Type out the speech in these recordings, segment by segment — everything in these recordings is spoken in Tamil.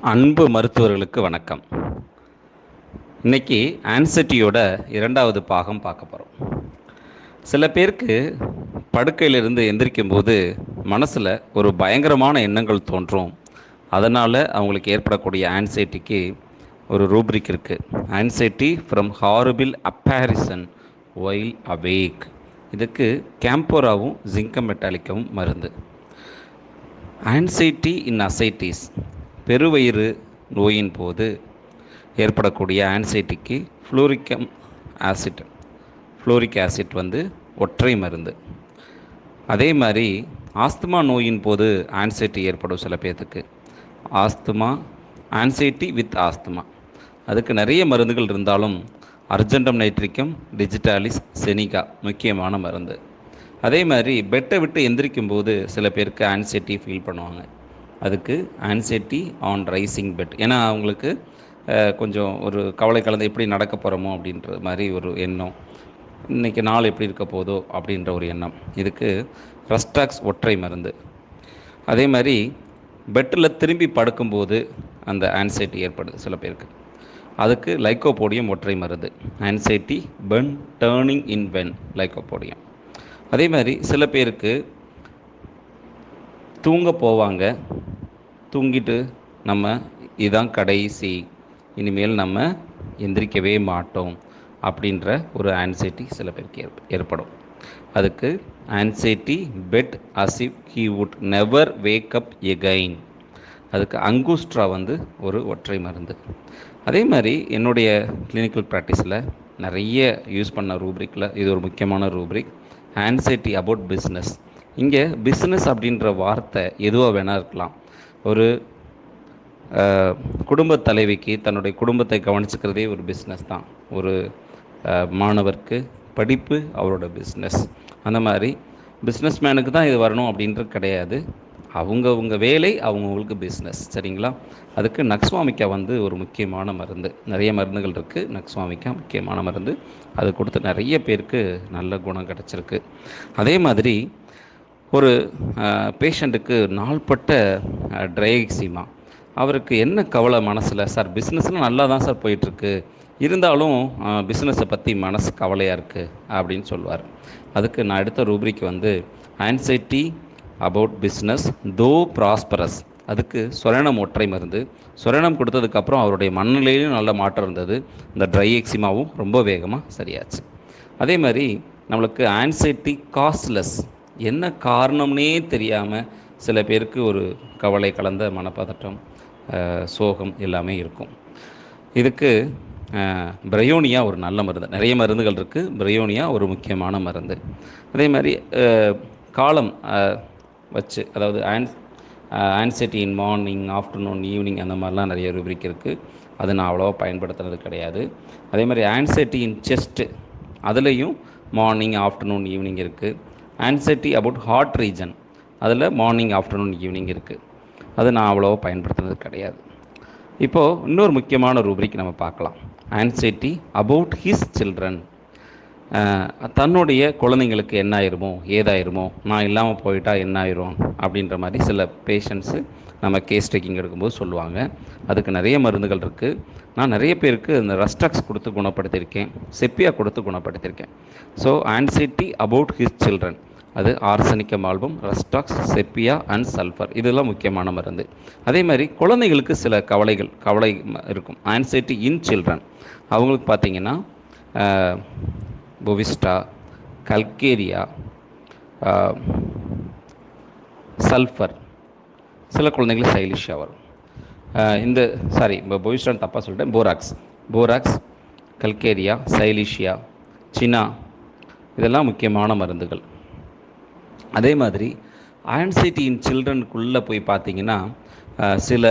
அன்பு மருத்துவர்களுக்கு வணக்கம். இன்னைக்கு ஆன்சைட்டியோட இரண்டாவது பாகம் பார்க்க போகிறோம் சில பேருக்கு படுக்கையிலிருந்து எந்திரிக்கும் போது மனசில் ஒரு பயங்கரமான எண்ணங்கள் தோன்றும். அதனால் அவங்களுக்கு ஏற்படக்கூடிய ஆன்சைட்டிக்கு ஒரு ரூப்ரிக் இருக்குது anxiety from horrible apparition while awake இதுக்கு கேம்போராவும் ஜிங்கம் மெட்டாலிக்கவும் மருந்து. ஆன்சைட்டி இன் அசைட்டிஸ் பெருவயிறு நோயின் போது ஏற்படக்கூடிய ஆன்சைட்டிக்கு ஃப்ளூரிக்கம் ஆசிட் ஃப்ளூரிக் ஆசிட் வந்து ஒற்றை மருந்து. அதே மாதிரி ஆஸ்துமா நோயின் போது ஆன்சைட்டி ஏற்படும் சில பேர்த்துக்கு ஆஸ்துமா ஆன்சைட்டி வித் ஆஸ்துமா. அதுக்கு நிறைய மருந்துகள் இருந்தாலும் அர்ஜென்டம் நைட்ரிக்கம் டிஜிட்டாலிஸ் செனிகா முக்கியமான மருந்து. அதே மாதிரி பெட்டை விட்டு எந்திரிக்கும் போது சில பேருக்கு ஆன்சைட்டி ஃபீல் பண்ணுவாங்க. அதுக்கு ஆன்சைட்டி ஆன் ரைசிங் பெட் ஏன்னா அவங்களுக்கு கொஞ்சம் ஒரு கவலை கலந்து எப்படி நடக்க போகிறோமோ அப்படின்ற மாதிரி ஒரு எண்ணம். இன்றைக்கி நாள் எப்படி இருக்க போதோ அப்படின்ற ஒரு எண்ணம். இதுக்கு ரஸ்டாக்ஸ் ஒற்றை மருந்து. அதே மாதிரி பெட்டில் திரும்பி படுக்கும்போது அந்த ஆன்சைட்டி ஏற்படுது சில பேருக்கு. அதுக்கு லைக்கோபோடியம் ஒற்றை மருந்து. Anxiety when turning in bed lycopodium அதே மாதிரி சில பேருக்கு தூங்க போவாங்க. தூங்கிட்டு நம்ம இதுதான் கடைசி. இனிமேல் நம்ம எந்திரிக்கவே மாட்டோம் அப்படின்ற ஒரு ஆன்சைட்டி சில பேருக்கு ஏற்ப ஏற்படும். அதுக்கு anxiety bed as if he would never wake up again அதுக்கு அங்குஸ்ட்ரா வந்து ஒரு ஒற்றை மருந்து. அதே மாதிரி என்னுடைய கிளினிக்கல் ப்ராக்டிஸில் நிறைய யூஸ் பண்ண ரூப்ரிக்கில் இது ஒரு முக்கியமான ரூப்ரிக் ஆன்சைட்டி அபவுட் பிஸ்னஸ் இங்கே பிஸ்னஸ் அப்படின்ற வார்த்தை எதுவாக வேணால் இருக்கலாம். ஒரு குடும்ப குடும்பத் தலைவிக்கு தன்னுடைய குடும்பத்தை கவனிச்சுக்கிறதே ஒரு பிஸ்னஸ் தான். ஒரு மாணவருக்கு படிப்பு அவரோட பிஸ்னஸ் அந்த மாதிரி பிஸ்னஸ் மேனுக்கு தான் இது வரணும் அப்படின்றது கிடையாது. அவங்கவுங்க வேலை அவங்கவுங்களுக்கு பிஸ்னஸ் சரிங்களா? அதுக்கு நக்ஸ்வாமிக்கா வந்து ஒரு முக்கியமான மருந்து. நிறைய மருந்துகள் இருக்குது நக்ஸ்வாமிக்கா முக்கியமான மருந்து. அது கொடுத்து நிறைய பேருக்கு நல்ல குணம் கிடச்சிருக்கு. அதே மாதிரி ஒரு பேஷண்ட்டுக்கு நாள்பட்ட ட்ரைஎக்ஸிமா அவருக்கு என்ன கவலை மனசில்? சார் பிஸ்னஸ்லாம் நல்லா தான் சார் போயிட்டுருக்கு. இருந்தாலும் பிஸ்னஸை பற்றி மனசு கவலையாக இருக்குது அப்படின்னு சொல்லுவார். அதுக்கு நான் எடுத்த ரூப்ரிக் வந்து anxiety about business to prosperous அதுக்கு சொரணம் ஒற்றை மருந்து. சொரணம் கொடுத்ததுக்கப்புறம் அவருடைய மனநிலையிலும் நல்ல மாற்றம் இருந்தது. இந்த ட்ரை எக்ஸிமாவும் ரொம்ப வேகமாக சரியாச்சு. அதே மாதிரி நம்மளுக்கு ஆன்சைட்டி காஸ்ட்லெஸ் என்ன காரணம்னே தெரியாமல் சில பேருக்கு ஒரு கவலை கலந்த மனப்பதட்டம் சோகம் எல்லாமே இருக்கும். இதுக்கு பிரயோனியா ஒரு நல்ல மருந்து. நிறைய மருந்துகள் இருக்குது பிரயோனியா ஒரு முக்கியமான மருந்து. அதே மாதிரி காலம் வச்சு அதாவது ஆன்ஸ் anxiety in morning afternoon evening அந்த மாதிரிலாம் நிறைய ரூபிரிக் இருக்குது அது நான் அவ்வளோவா பயன்படுத்துறது கிடையாது. அதே மாதிரி ஆன்சைட்டி இன் செஸ்ட்டு அதுலேயும் மார்னிங் ஆஃப்டர்நூன் ஈவினிங் இருக்குது ஆன்சைட்டி அபவுட் ஹார்ட் ரீஜன் அதில் மார்னிங் ஆஃப்டர்நூன் ஈவினிங் இருக்குது அது நான் அவ்வளோவா பயன்படுத்துனது கிடையாது. இப்போது இன்னொரு முக்கியமான ரூபிரிக் நம்ம பார்க்கலாம். ஆன்சைட்டி அபவுட் ஹிஸ் சில்ட்ரன் தன்னுடைய குழந்தைங்களுக்கு என்ன ஆயிருமோ ஏதாயிருமோ நான் இல்லாமல் போயிட்டா என்ன ஆயிரும் அப்படின்ற மாதிரி சில பேஷண்ட்ஸு நம்ம கேஸ் டேக்கிங் எடுக்கும்போது சொல்லுவாங்க. அதுக்கு நிறைய மருந்துகள் இருக்குது நான் நிறைய பேருக்கு இந்த ரஸ்டாக்ஸ் கொடுத்து குணப்படுத்தியிருக்கேன். செப்பியா கொடுத்து குணப்படுத்தியிருக்கேன். So anxiety about his children அது arsenicum album rhus tox sepia and sulphur. இதெல்லாம் முக்கியமான மருந்து. அதே மாதிரி குழந்தைகளுக்கு சில கவலைகள் கவலை இருக்கும். ஆன்சைட்டி இன் சில்ட்ரன் அவங்களுக்கு பார்த்தீங்கன்னா பொவிஸ்டா கல்கேரியா சல்ஃபர். சில குழந்தைங்களுக்கு சைலிஷாக வரும். இந்த சாரி இப்போ பொயிஸ்டான் தப்பாக சொல்லிட்டேன். Borax borax calcarea silicea cina இதெல்லாம் முக்கியமான மருந்துகள். அதே மாதிரி ஆன்சைட்டி இன் சில்ட்ரனுக்குள்ளே போய் பார்த்தீங்கன்னா சில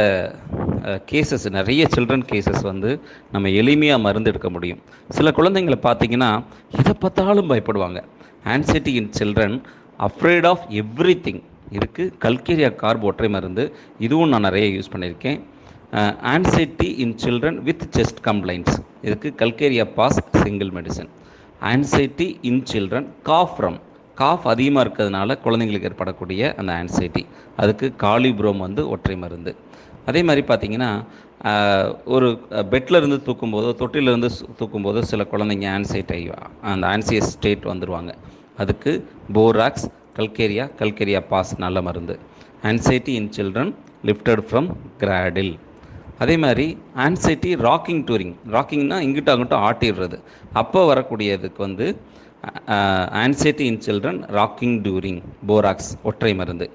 கேசஸ் நிறைய சில்ட்ரன் கேசஸ் வந்து நம்ம எளிமையாக மருந்து எடுக்க முடியும். சில குழந்தைங்களை பார்த்தீங்கன்னா எதை பார்த்தாலும் பயப்படுவாங்க. Anxiety in children afraid of every thing இருக்குது கல்கேரியா கார்பு ஒற்றை மருந்து. இதுவும் நான் நிறைய யூஸ் பண்ணியிருக்கேன். Anxiety in children with chest complaints இதுக்கு calcarea phos single medicine anxiety in children cough from cough அதிகமாக இருக்கிறதுனால குழந்தைங்களுக்கு ஏற்படக்கூடிய அந்த ஆன்சைட்டி அதுக்கு காலிப்ரோம் வந்து ஒற்றை மருந்து. அதே மாதிரி பார்த்தீங்கன்னா ஒரு பெட்டில் இருந்து தூக்கும்போதோ தொட்டிலிருந்து சு- தூக்கும்போதோ சில குழந்தைங்க ஆன்சைட்டி அந்த ஆன்சியஸ் ஸ்டேட் வந்துடுவாங்க அதுக்கு போராக்ஸ் கல்கேரியா கல்கேரியா பாஸ் நல்ல மருந்து. Anxiety in children lifted from cradle அதே மாதிரி ஆன்சைட்டி ராக்கிங் டூரிங் ராக்கிங்னா இங்கிட்ட அங்கிட்ட ஆட்டிடுறது. அப்போ வரக்கூடியதுக்கு வந்து anxiety in children rocking during borax ஒற்றை மருந்து.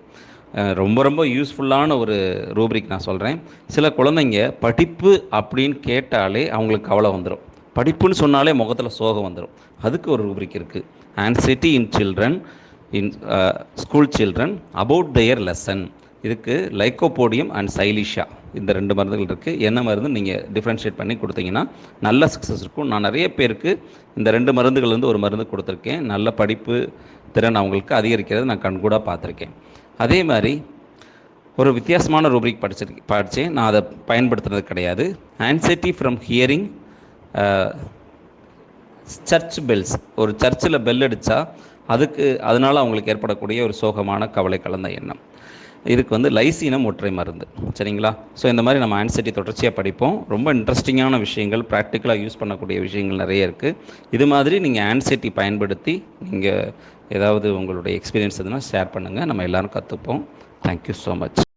ரொம்ப ரொம்ப யூஸ்ஃபுல்லான ஒரு ரூப்ரிக் நான் சொல்கிறேன் சில குழந்தைங்க படிப்பு அப்படின்னு கேட்டாலே அவங்களுக்கு கவலை வந்துடும் படிப்புன்னு சொன்னாலே முகத்தில் சோகம் வந்துடும் அதுக்கு ஒரு ரூப்ரிக் இருக்குது anxiety in children in school children about their lesson இதுக்கு லைக்கோபோடியம் அண்ட் சைலிஷா இந்த ரெண்டு மருந்துகள் இருக்குது என்ன மருந்து? நீங்கள் டிஃப்ரென்ஷியேட் பண்ணி கொடுத்தீங்கன்னா நல்ல சக்ஸஸ் இருக்கும். நான் நிறைய பேருக்கு இந்த ரெண்டு மருந்துகள் வந்து ஒரு மருந்து கொடுத்துருக்கேன். நல்ல படிப்பு திறன் அவங்களுக்கு அதிகரிக்கிறது நான் கண்கூடாக பார்த்துருக்கேன். அதே மாதிரி ஒரு வித்தியாசமான ரூபிக் படிச்சிருக்கேன். படித்தேன் நான் அதை பயன்படுத்துறது கிடையாது. Anxiety from hearing church bells ஒரு சர்ச்சில் பெல் அடித்தா அதுக்கு அதனால் அவங்களுக்கு ஏற்படக்கூடிய ஒரு சோகமான கவலை கலந்த எண்ணம். இதுக்கு வந்து லைசீனம் ஒற்றை மருந்து. சரிங்களா? ஸோ இந்த மாதிரி நம்ம ஆன்சைட்டி தொடர்ச்சியாக படிப்போம். ரொம்ப இன்ட்ரெஸ்டிங்கான விஷயங்கள் ப்ராக்டிக்கலாக யூஸ் பண்ணக்கூடிய விஷயங்கள் நிறைய இருக்குது இது மாதிரி நீங்கள் ஆன்சைட்டி பயன்படுத்தி நீங்கள் ஏதாவது உங்களுடைய எக்ஸ்பீரியன்ஸ் எதுனா ஷேர் பண்ணுங்கள் நம்ம எல்லோரும் கற்றுப்போம் தேங்க்யூ ஸோ மச்